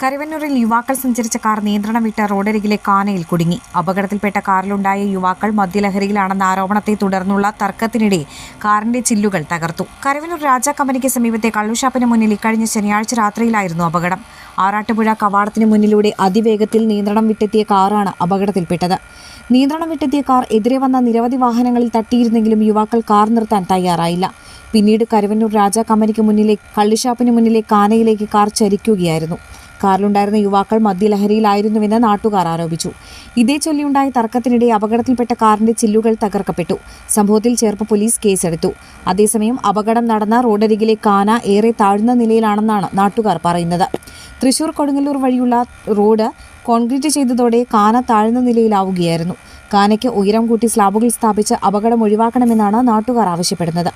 കരുവന്നൂരിൽ യുവാക്കൾ സഞ്ചരിച്ച കാർ നിയന്ത്രണം വിട്ട റോഡരികിലെ കാനയിൽ കുടുങ്ങി. അപകടത്തിൽപ്പെട്ട കാറിലുണ്ടായ യുവാക്കൾ മദ്യലഹരിയിലാണെന്ന ആരോപണത്തെ തുടർന്നുള്ള തർക്കത്തിനിടെ കാറിന്റെ ചില്ലുകൾ തകർത്തു. കരുവന്നൂർ രാജാ കമ്പനിക്ക് സമീപത്തെ കള്ളുഷാപ്പിന് മുന്നിൽ ഇക്കഴിഞ്ഞ ശനിയാഴ്ച രാത്രിയിലായിരുന്നു അപകടം. ആറാട്ടുപുഴ കവാടത്തിന് മുന്നിലൂടെ അതിവേഗത്തിൽ നിയന്ത്രണം വിട്ടെത്തിയ കാറാണ് അപകടത്തിൽപ്പെട്ടത്. നിയന്ത്രണം വിട്ടെത്തിയ കാർ എതിരെ വന്ന നിരവധി വാഹനങ്ങളിൽ തട്ടിയിരുന്നെങ്കിലും യുവാക്കൾ കാർ നിർത്താൻ തയ്യാറായില്ല. പിന്നീട് കരുവന്നൂർ രാജാ കമ്പനിക്ക് മുന്നിലെ കള്ളിഷാപ്പിന് മുന്നിലെ കാനയിലേക്ക് കാർ ചരിക്കുകയായിരുന്നു. കാറിലുണ്ടായിരുന്ന യുവാക്കൾ മദ്യലഹരിയിലായിരുന്നുവെന്ന് നാട്ടുകാർ ആരോപിച്ചു. ഇതേ ചൊല്ലിയുണ്ടായ തർക്കത്തിനിടെ അപകടത്തിൽപ്പെട്ട കാറിന്റെ ചില്ലുകൾ തകർക്കപ്പെട്ടു. സംഭവത്തിൽ ചേർപ്പ് പോലീസ് കേസെടുത്തു. അതേസമയം അപകടം നടന്ന റോഡരികിലെ കാന ഏറെ താഴ്ന്ന നിലയിലാണെന്നാണ് നാട്ടുകാർ പറയുന്നത്. തൃശൂർ കൊടുങ്ങല്ലൂർ വഴിയുള്ള റോഡ് കോൺക്രീറ്റ് ചെയ്തതോടെ കാന താഴ്ന്ന നിലയിലാവുകയായിരുന്നു. കാനയ്ക്ക് ഉയരം കൂട്ടി സ്ലാബുകൾ സ്ഥാപിച്ച് അപകടം ഒഴിവാക്കണമെന്നാണ് നാട്ടുകാർ ആവശ്യപ്പെടുന്നത്.